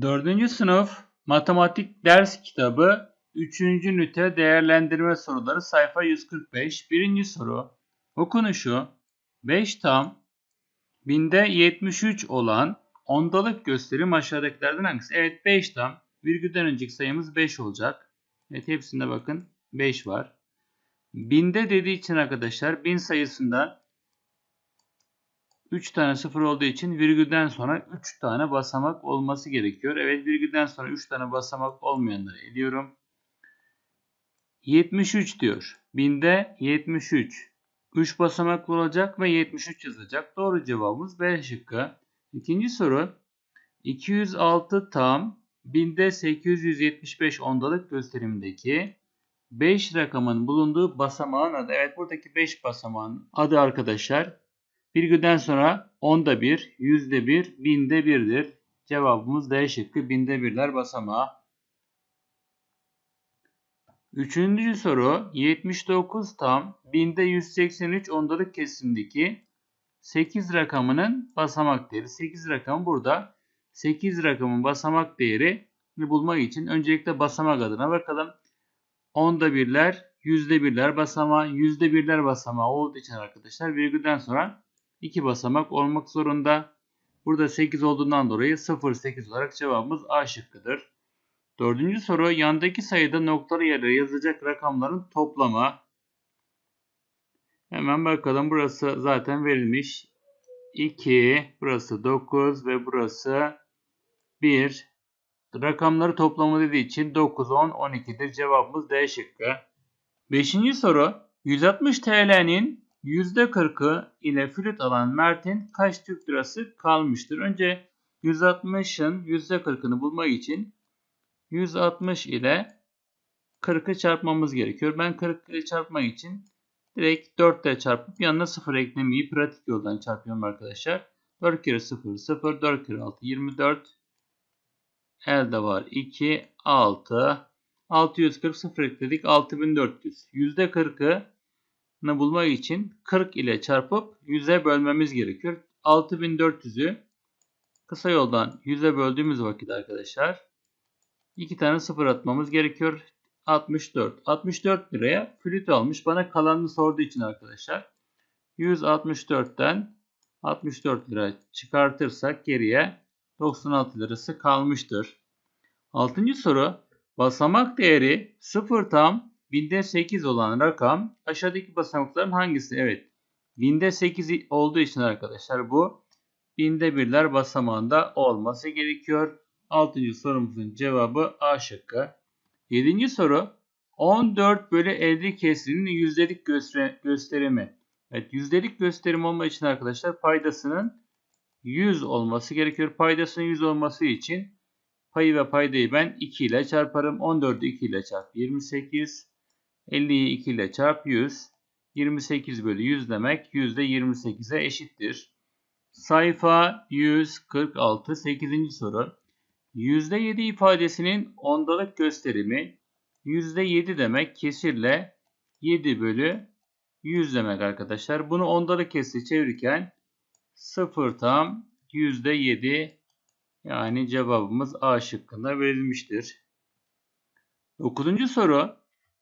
4. sınıf matematik ders kitabı 3. ünite değerlendirme soruları sayfa 145. Birinci soru okunuşu 5 tam binde 73 olan ondalık gösterim aşağıdakilerden hangisi? Evet 5 tam virgülden önceki sayımız 5 olacak. Evet hepsinde bakın 5 var. Binde dediği için arkadaşlar bin sayısında 3 tane sıfır olduğu için virgülden sonra 3 tane basamak olması gerekiyor. Evet virgülden sonra 3 tane basamak olmayanları eliyorum. 73 diyor. Binde 73. 3 basamaklı olacak ve 73 yazacak. Doğru cevabımız B şıkkı. İkinci soru. 206 tam binde 875 ondalık gösterimindeki 5 rakamın bulunduğu basamağın adı. Evet buradaki 5 basamağın adı arkadaşlar Virgülden sonra onda bir, yüzde bir, binde birdir. Cevabımız D şıkkı binde birler basamağı. Üçüncü soru 79 tam binde 183 ondalık kesimdeki 8 rakamının basamak değeri. 8 rakam burada. 8 rakamın basamak değeri bulmak için öncelikle basamak adına bakalım. Onda birler, yüzde birler basamağı, yüzde birler basamağı olduğu için arkadaşlar virgülden sonra 2 basamak olmak zorunda. Burada 8 olduğundan dolayı 0, 8 olarak cevabımız A şıkkıdır. Dördüncü soru yandaki sayıda noktalı yerlere yazacak rakamların toplamı. Hemen bakalım burası zaten verilmiş. 2, burası 9 ve burası 1. Rakamları toplamı dediği için 9, 10, 12'dir. Cevabımız D şıkkı. Beşinci soru 160 TL'nin %40'ı ile flüt alan Mert'in kaç Türk lirası kalmıştır? Önce 160'ın %40'ını bulmak için 160 ile 40'ı çarpmamız gerekiyor. Ben 40 ile çarpmak için direkt 4 ile çarpıp yanına 0 eklemeyi pratik yoldan çarpıyorum arkadaşlar. 4 kere 0 0 4 kere 6 24 elde var 2 6 640 0 ekledik 6400 %40'ı bulmak için 40 ile çarpıp 100'e bölmemiz gerekiyor. 6400'ü kısa yoldan 100'e böldüğümüz vakit arkadaşlar 2 tane sıfır atmamız gerekiyor. 64. 64 liraya flüt almış. Bana kalanını sorduğu için arkadaşlar 164'ten 64 lira çıkartırsak geriye 96 lirası kalmıştır. 6. soru basamak değeri 0 tam binde 8 olan rakam aşağıdaki basamakların hangisi? Evet. Binde 8 olduğu için arkadaşlar bu binde birler basamağında olması gerekiyor. 6. sorumuzun cevabı A şıkkı. 7. soru 14 bölü 50 kesrinin yüzdelik gösterimi. Evet yüzdelik gösterim olma için arkadaşlar paydasının 100 olması gerekiyor. Paydasının 100 olması için payı ve paydayı ben 2 ile çarparım. 14'ü 2 ile çarp 28. 50'yi 2 ile çarp 100. 28 bölü 100 demek yüzde 28'e eşittir. Sayfa 146 8. soru. %7 ifadesinin ondalık gösterimi %7 demek kesirle 7 bölü 100 demek arkadaşlar. Bunu ondalık kesir çevirirken 0 tam %7 yani cevabımız A şıkkında verilmiştir. 9. soru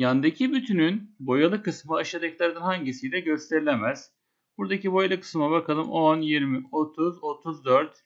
Yandaki bütünün boyalı kısmı aşağıdakilerden hangisiyle gösterilemez? Buradaki boyalı kısma bakalım. 10, 20, 30, 34.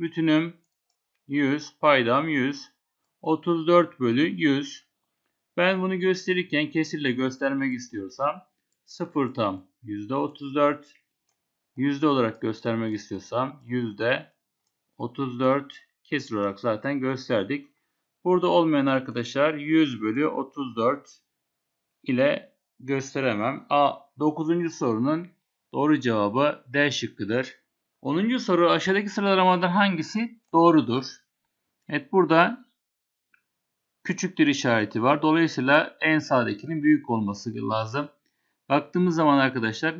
Bütünüm 100, paydam 100. 34 bölü 100. Ben bunu gösterirken kesirle göstermek istiyorsam 0 tam %34. Yüzde olarak göstermek istiyorsam yüzde 34 kesir olarak zaten gösterdik. Burada olmayan arkadaşlar 100 bölü 34 ile gösteremem. A 9. sorunun doğru cevabı D şıkkıdır. 10. soru aşağıdaki sıralamadan hangisi doğrudur? Evet burada küçüktür işareti var. Dolayısıyla en sağdakinin büyük olması lazım. Baktığımız zaman arkadaşlar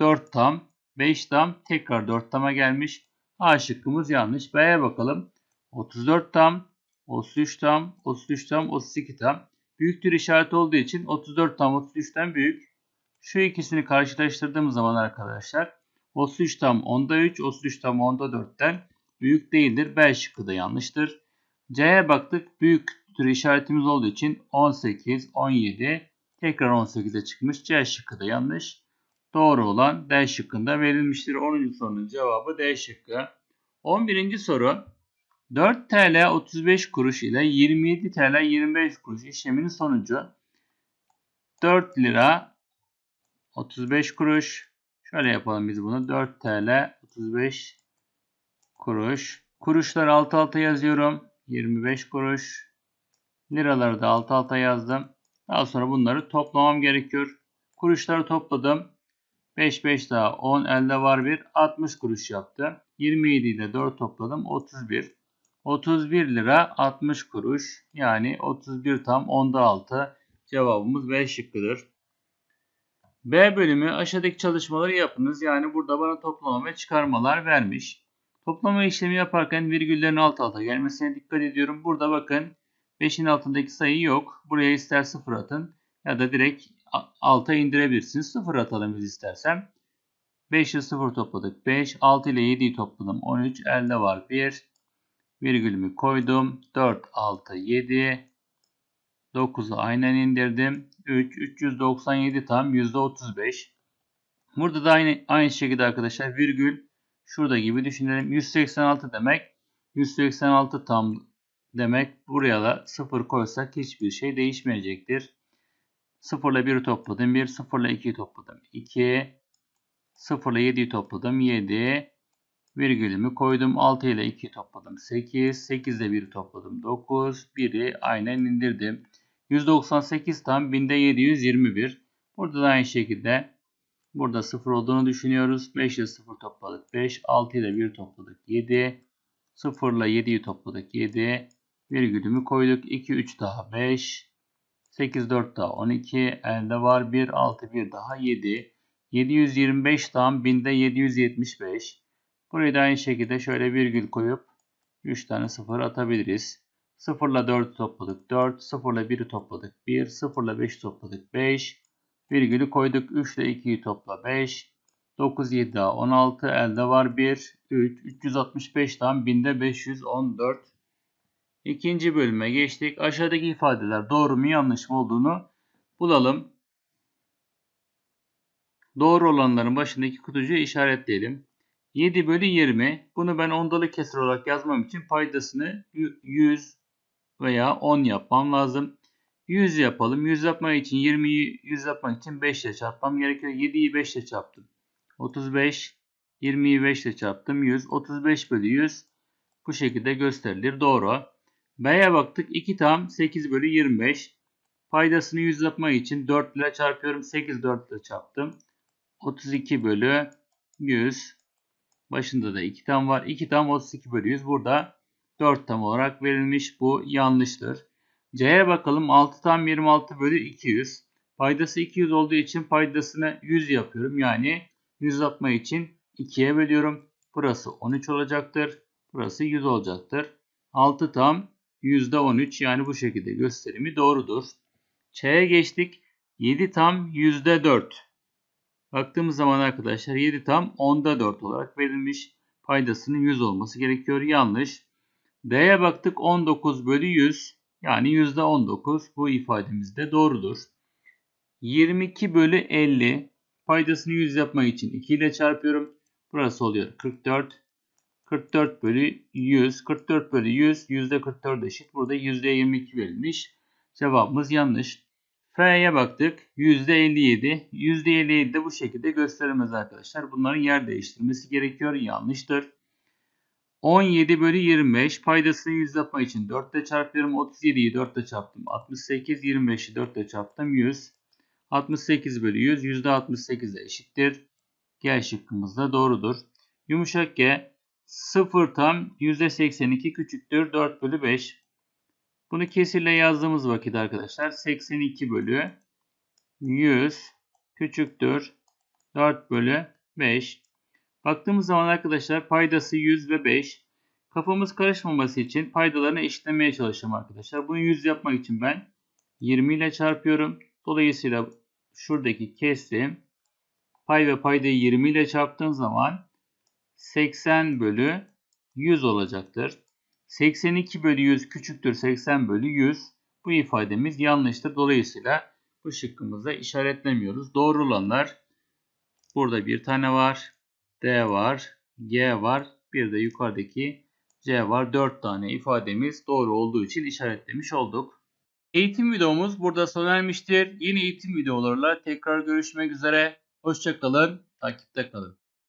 4 tam, 5 tam, tekrar 4 tama gelmiş. A şıkkımız yanlış. B'ye bakalım. 34 tam, 33 tam, 33 tam, 32 tam büyüktür işareti olduğu için 34 tam 33'ten büyük. Şu ikisini karşılaştırdığımız zaman arkadaşlar 33 tam 10'da 3, 33 tam 10'da 4'ten büyük değildir. B şıkkı da yanlıştır. C'ye baktık. Büyük tür işaretimiz olduğu için 18, 17 tekrar 18'e çıkmış. C şıkkı da yanlış. Doğru olan D şıkkında verilmiştir. 10. sorunun cevabı D şıkkı. 11. soru 4 TL 35 kuruş ile 27 TL 25 kuruş işleminin sonucu 4 lira 35 kuruş. Şöyle yapalım biz bunu. 4 TL 35 kuruş. Kuruşları alt alta yazıyorum. 25 kuruş. Liraları da alt alta yazdım. Daha sonra bunları toplamam gerekiyor. Kuruşları topladım. 5 5 daha 10 elde var bir 60 kuruş yaptı. 27 ile 4 topladım 31. 31 lira 60 kuruş yani 31 tam onda 6 cevabımız B şıkkıdır. B bölümü aşağıdaki çalışmaları yapınız. Yani burada bana toplama ve çıkarmalar vermiş. Toplama işlemi yaparken virgüllerin alt alta gelmesine dikkat ediyorum. Burada bakın 5'in altındaki sayı yok. Buraya ister 0 atın ya da direkt alta indirebilirsiniz. 0 atalım biz istersem. 5 ile 0 topladık. 5, 6 ile 7'yi topladım. 13, elde var 1. Virgülümü koydum. 4, 6, 7. 9'u aynen indirdim. 3, 397 tam %35. Burada da aynı, aynı şekilde arkadaşlar virgül şurada gibi düşünelim. 186 demek. 186 tam demek. Buraya da 0 koysak hiçbir şey değişmeyecektir. 0 ile 1'i topladım. 1, 0 ile 2'yi topladım. 2, 0 ile 7'yi topladım. 7, virgülümü koydum. 6 ile 2'yi topladım. 8, 8 ile 1'i topladım. 9, 1'i aynen indirdim. 198 tam binde 721. Burada da aynı şekilde burada 0 olduğunu düşünüyoruz. 5 ile 0 topladık. 5, 6 ile 1 topladık. 7, 0 ile 7'yi topladık. 7, virgülümü koyduk. 2, 3 daha 5, 8, 4 daha 12, elde var 1, 6, 1 daha 7. 725 tam binde 775. Burayı da aynı şekilde şöyle virgül koyup 3 tane 0 atabiliriz. 0 ile 4'ü topladık 4, 0 ile 1'i topladık 1, 0 ile 5'i topladık 5, virgülü koyduk 3 ile 2'yi topla 5, 9, 7 daha 16, elde var 1, 3, 365 tam binde 514. İkinci bölüme geçtik. Aşağıdaki ifadeler doğru mu yanlış mı olduğunu bulalım. Doğru olanların başındaki kutucuğu işaretleyelim. 7 bölü 20. Bunu ben ondalı kesir olarak yazmam için paydasını 100 veya 10 yapmam lazım. 100 yapalım. 100 yapmak için 20'yi 100 yapmak için 5 ile çarpmam gerekiyor. 7'yi 5 ile çarptım. 35. 20'yi 5 ile çarptım. 100. 35 bölü 100 bu şekilde gösterilir. Doğru. B'ye baktık. 2 tam 8 bölü 25. Paydasını 100 yapmak için 4 ile çarpıyorum. 8 4 ile çarptım. 32 bölü 100. Başında da 2 tam var. 2 tam 32 bölü 100. Burada 4 tam olarak verilmiş. Bu yanlıştır. C'ye bakalım. 6 tam 26 bölü 200. Paydası 200 olduğu için paydasını 100 yapıyorum. Yani 100 yapma için 2'ye bölüyorum. Burası 13 olacaktır. Burası 100 olacaktır. 6 tam %13 yani bu şekilde gösterimi doğrudur. Ç'ye geçtik. 7 tam %4. Baktığımız zaman arkadaşlar 7 tam 10'da 4 olarak verilmiş. Paydasının 100 olması gerekiyor. Yanlış. D'ye baktık 19 bölü 100 yani %19 bu ifademiz de doğrudur. 22 bölü 50 paydasını 100 yapmak için 2 ile çarpıyorum. Burası oluyor 44. 44 bölü 100. 44 bölü 100 %44 eşit. Burada %22 verilmiş. Cevabımız yanlış. F'ye baktık. %57. %57 de bu şekilde gösterilmez arkadaşlar. Bunların yer değiştirmesi gerekiyor. Yanlıştır. 17 bölü 25 paydasını 100 yapmak için 4 ile çarpıyorum. 37'yi 4 ile çarptım. 68, 25'i 4 ile çarptım. 100. 68 bölü 100 %68'e eşittir. G şıkkımız da doğrudur. Yumuşak G 0 tam %82 küçüktür 4 bölü 5. Bunu kesirle yazdığımız vakit arkadaşlar 82 bölü 100 küçüktür 4 bölü 5. Baktığımız zaman arkadaşlar paydası 100 ve 5. Kafamız karışmaması için paydalarını eşitlemeye çalışacağım arkadaşlar. Bunu 100 yapmak için ben 20 ile çarpıyorum. Dolayısıyla şuradaki kesim pay ve paydayı 20 ile çarptığım zaman 80 bölü 100 olacaktır. 82 bölü 100 küçüktür 80 bölü 100. Bu ifademiz yanlıştır. Dolayısıyla bu şıkkımıza işaretlemiyoruz. Doğru olanlar burada bir tane var. D var. G var. Bir de yukarıdaki C var. 4 tane ifademiz doğru olduğu için işaretlemiş olduk. Eğitim videomuz burada sona ermiştir. Yeni eğitim videolarla tekrar görüşmek üzere. Hoşçakalın. Takipte kalın.